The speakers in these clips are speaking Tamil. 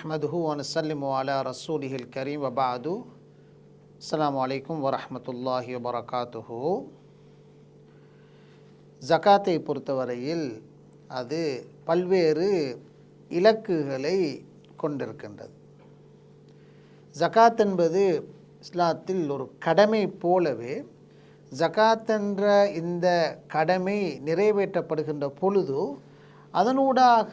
நஹ்மதுஹு அனுசல்லிம் அலா ரசூலிஹில் கரீம் வபாது அஸ்லாம் வலைக்கும் வரமத்துல்லாஹி வபரகாத்துஹு ஜக்காத்தை பொறுத்தவரையில் அது பல்வேறு இலக்குகளை கொண்டிருக்கின்றது. ஜக்காத் என்பது இஸ்லாத்தில் ஒரு கடமை போலவே ஜக்காத் என்ற இந்த கடமை நிறைவேற்றப்படுகின்ற பொழுது அதனூடாக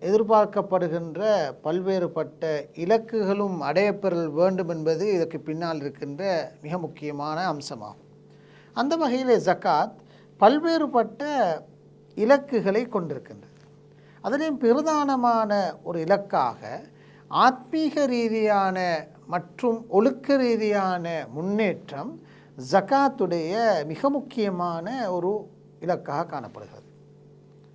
எதிர்பார்க்கப்படுகின்ற பல்வேறுபட்ட இலக்குகளும் அடையப்பெறல் வேண்டும் என்பது இதற்கு பின்னால் இருக்கின்ற மிக முக்கியமான அம்சமாகும். அந்த வகையில் ஜக்காத் பல்வேறுபட்ட இலக்குகளை கொண்டிருக்கின்றது. அதிலும் பிரதானமான ஒரு இலக்காக ஆத்மீக ரீதியான மற்றும் ஒழுக்க ரீதியான முன்னேற்றம் ஜக்காத்துடைய மிக முக்கியமான ஒரு இலக்காக காணப்படுகிறது.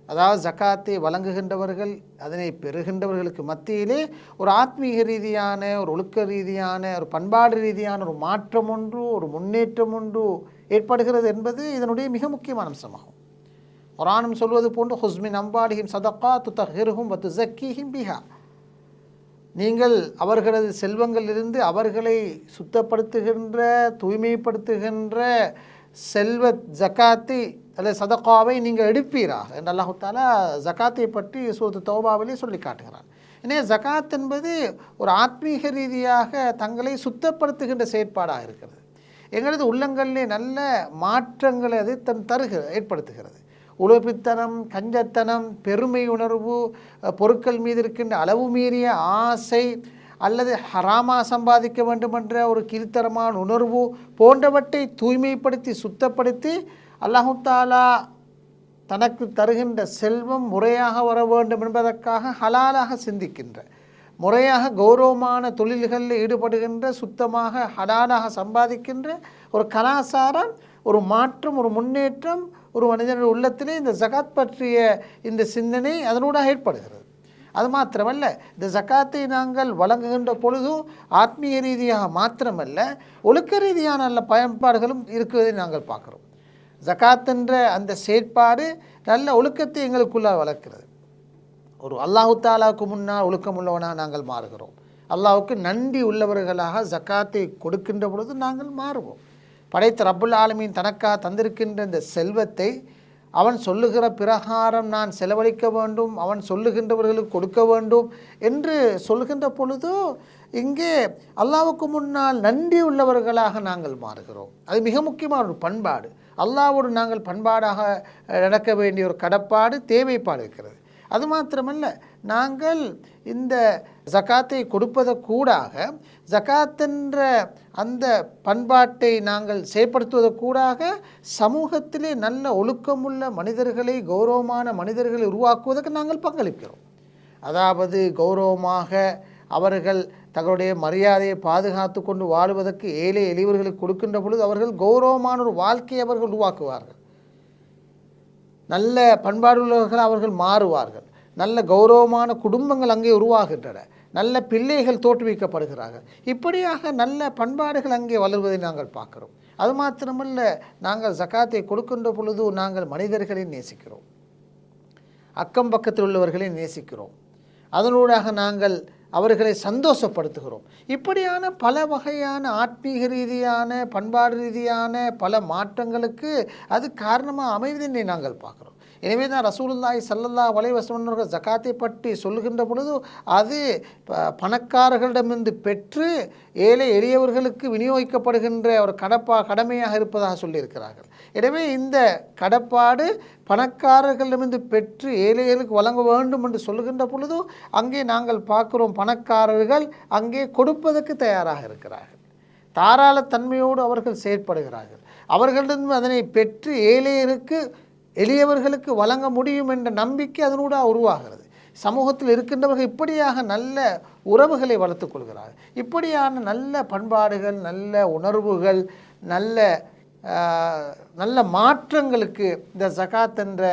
அதாவது ஜக்காத்தை வழங்குகின்றவர்கள் அதனை பெறுகின்றவர்களுக்கு மத்தியிலே ஒரு ஆத்மீக ரீதியான ஒரு ஒழுக்க ரீதியான ஒரு பண்பாடு ரீதியான ஒரு மாற்றம் ஒன்று ஒரு முன்னேற்றம் ஒன்று ஏற்படுகிறது என்பது இதனுடைய மிக முக்கியமான அம்சமாகும். குரானும் சொல்வது போன்று ஹுஸ்மின் அம்பாலிஹிம் சதக்கா துத்தஹிருஹும் பத்து ஜக்கிஹிம் பிஹா. நீங்கள் அவர்களது செல்வங்களிலிருந்து அவர்களை சுத்தப்படுத்துகின்ற தூய்மைப்படுத்துகின்ற செல்வ ஜக்காத்தி அல்லது சதக்காவை நீங்கள் எடுப்பீராக. என்று அல்லாஹாலா ஜக்காத்தை பற்றி சூரத்து தௌபாவிலே சொல்லி காட்டுகிறார் ஏன்னா ஜக்காத் என்பது ஒரு ஆத்மீக ரீதியாக தங்களை சுத்தப்படுத்துகின்ற செயற்பாடாக இருக்கிறது. எங்களது உள்ளங்களிலே நல்ல மாற்றங்களை அது தன் தருகிற ஏற்படுத்துகிறது. உழைப்புத்தனம் கஞ்சத்தனம் பெருமை உணர்வு பொருட்கள் மீது இருக்கின்ற அளவு மீறிய ஆசை அல்லது ஹராமா சம்பாதிக்க வேண்டுமென்ற ஒரு கீழ்த்தரமான உணர்வு போன்றவற்றை தூய்மைப்படுத்தி சுத்தப்படுத்தி அல்லாஹு தாலா தனக்கு தருகின்ற செல்வம் முறையாக வர வேண்டும் என்பதற்காக ஹலாலாக சிந்திக்கின்ற முறையாக கௌரவமான தொழில்களில் ஈடுபடுகின்ற சுத்தமாக ஹலாலாக சம்பாதிக்கின்ற ஒரு கலாச்சாரம் ஒரு மாற்றம் ஒரு முன்னேற்றம் ஒரு மனிதனுடைய உள்ளத்திலே இந்த ஜகாத் பற்றிய இந்த சிந்தனை அதனூடாக ஏற்படுகிறது. அது மாத்திரமல்ல இந்த ஜக்காத்தை நாங்கள் வழங்குகின்ற பொழுதும் ஆத்மீய ரீதியாக மாத்திரமல்ல ஒழுக்க ரீதியான நல்ல பயன்பாடுகளும் இருக்கிறதை நாங்கள் பார்க்குறோம். ஜக்காத்துன்ற அந்த செயற்பாடு நல்ல ஒழுக்கத்தை எங்களுக்குள்ளே வளர்க்கிறது. ஒரு அல்லாஹு தாலாவுக்கு முன்னால் ஒழுக்கம் உள்ளவனாக நாங்கள் மாறுகிறோம். அல்லாஹுக்கு நன்றி உள்ளவர்களாக ஜக்காத்தை கொடுக்கின்ற பொழுது நாங்கள் மாறுவோம். படைத்த ரப்புல் ஆலமின் தனக்காக தந்திருக்கின்ற இந்த செல்வத்தை அவன் சொல்லுகிற பிரகாரம் நான் செலவழிக்க வேண்டும் அவன் சொல்லுகின்றவர்களுக்கு கொடுக்க வேண்டும் என்று சொல்லுகின்ற பொழுது இங்கே அல்லாவுக்கு முன்னால் நன்றி உள்ளவர்களாக நாங்கள் மாறுகிறோம். அது மிக முக்கியமான ஒரு பண்பாடு. அல்லாவோடு நாங்கள் பண்பாடாக நடக்க வேண்டிய ஒரு கடப்பாடு தேவைப்பாடு இருக்கிறது. அது மாத்திரமல்ல நாங்கள் இந்த ஜக்காத்தை கொடுப்பதை கூடாக ஜக்காத்தென்ற அந்த பண்பாட்டை நாங்கள் செயற்படுத்துவதற்கூடாக சமூகத்திலே நல்ல ஒழுக்கமுள்ள மனிதர்களை கௌரவமான மனிதர்களை உருவாக்குவதற்கு நாங்கள் பங்களிக்கிறோம். அதாவது கௌரவமாக அவர்கள் தங்களுடைய மரியாதையை பாதுகாத்து கொண்டு வாழுவதற்கு ஏழை எளியவர்களுக்கு கொடுக்கின்ற பொழுது அவர்கள் கௌரவமான ஒரு வாழ்க்கையை அவர்கள் உருவாக்குவார்கள். நல்ல பண்பாடுள்ளவர்கள் அவர்கள் மாறுவார்கள். நல்ல கௌரவமான குடும்பங்கள் அங்கே உருவாகின்றன. நல்ல பிள்ளைகள் தோற்றுவிக்கப்படுகிறார்கள். இப்படியாக நல்ல பண்பாடுகள் அங்கே வளர்வதை நாங்கள் பார்க்குறோம். அது மாத்திரமல்ல நாங்கள் ஜக்காத்தை கொடுக்கின்ற பொழுது நாங்கள் மனிதர்களை நேசிக்கிறோம். அக்கம் பக்கத்தில் உள்ளவர்களை நேசிக்கிறோம். அதனூடாக நாங்கள் அவர்களை சந்தோஷப்படுத்துகிறோம். இப்படியான பல வகையான ஆத்மீக ரீதியான பண்பாடு ரீதியான பல மாற்றங்களுக்கு அது காரணமாக அமைவதென்னை நாங்கள் பார்க்குறோம். எனவே தான் ரசூலுல்லாய் சல்லல்லா வலைவசமன்னர்கள் ஜக்காத்தை பற்றி சொல்லுகின்ற பொழுது அது பணக்காரர்களிடமிருந்து பெற்று ஏழை எளியவர்களுக்கு விநியோகிக்கப்படுகின்ற ஒரு கடப்பா கடமையாக இருப்பதாக சொல்லியிருக்கிறார்கள். எனவே இந்த கடப்பாடு பணக்காரர்களிடமிருந்து பெற்று ஏழைகளுக்கு வழங்க வேண்டும் என்று சொல்லுகின்ற பொழுது அங்கே நாங்கள் பார்க்கிறோம் பணக்காரர்கள் அங்கே கொடுப்பதற்கு தயாராக இருக்கிறார்கள். தாராளத்தன்மையோடு அவர்கள் செயற்படுகிறார்கள். அவர்களிடம் அதனை பெற்று ஏழையருக்கு எளியவர்களுக்கு வழங்க முடியும் என்ற நம்பிக்கை அதனூடாக உருவாகிறது. சமூகத்தில் இருக்கின்றவர்கள் இப்படியாக நல்ல உறவுகளை வளர்த்து கொள்கிறார்கள். இப்படியான நல்ல பண்பாடுகள் நல்ல உணர்வுகள் நல்ல நல்ல மாற்றங்களுக்கு இந்த ஜகாத் என்ற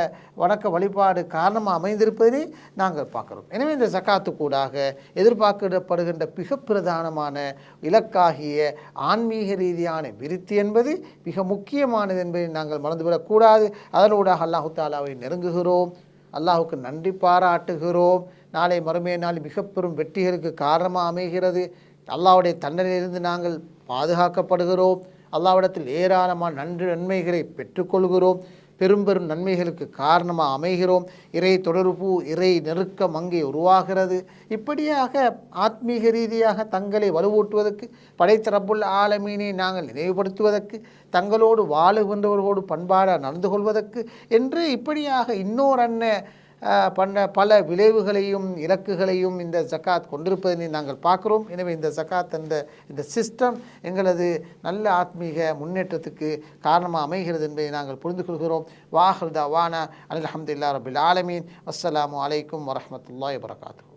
வணக்க வழிபாடு காரணமாக அமைந்திருப்பதை நாங்கள் பார்க்குறோம். எனவே இந்த ஜகாத்து கூடாக எதிர்பார்க்கப்படுகின்ற மிக பிரதானமான இலக்காகிய ஆன்மீக ரீதியான விருத்தி என்பது மிக முக்கியமானது என்பதை நாங்கள் மறந்துவிடக்கூடாது அதனூடாக அல்லாஹு தாலாவை நெருங்குகிறோம். அல்லாஹுக்கு நன்றி பாராட்டுகிறோம். நாளை மறுமைய நாள் மிக பெரும் வெற்றிகளுக்கு காரணமாக அமைகிறது. அல்லாவுடைய தண்டனையிலிருந்து நாங்கள் பாதுகாக்கப்படுகிறோம். அல்லாவிடத்தில் ஏராளமான நன்று நன்மைகளை பெற்றுக்கொள்கிறோம். பெரும் பெரும் நன்மைகளுக்கு காரணமாக அமைகிறோம். இறை தொடர்பு இறை நெருக்கம் அங்கே உருவாகிறது. இப்படியாக ஆத்மீக ரீதியாக தங்களை வலுவூட்டுவதற்கு படைத்தரப்புள்ள ஆலமீனை நாங்கள் நினைவுபடுத்துவதற்கு தங்களோடு வாழுகின்றவர்களோடு பண்பாடாக நடந்து கொள்வதற்கு என்று இப்படியாக இன்னொரு அண்ணன் பண்ண பல விளைவுகளையும் இலக்குகளையும் இந்த ஜக்காத் கொண்டிருப்பதை நாங்கள் பார்க்குறோம். எனவே இந்த ஜக்காத் அந்த இந்த சிஸ்டம் எங்களது நல்ல ஆத்மீக முன்னேற்றத்துக்கு காரணமாக அமைகிறது என்பதை நாங்கள் புரிந்து கொள்கிறோம். வாஹர் தவானா அல்ஹம்துலில்லாஹ் ரபில் ஆலமீன். அஸ்லாம் வலைக்கம் வரஹ்மத்துல்லாஹி வபரகாத்துஹு.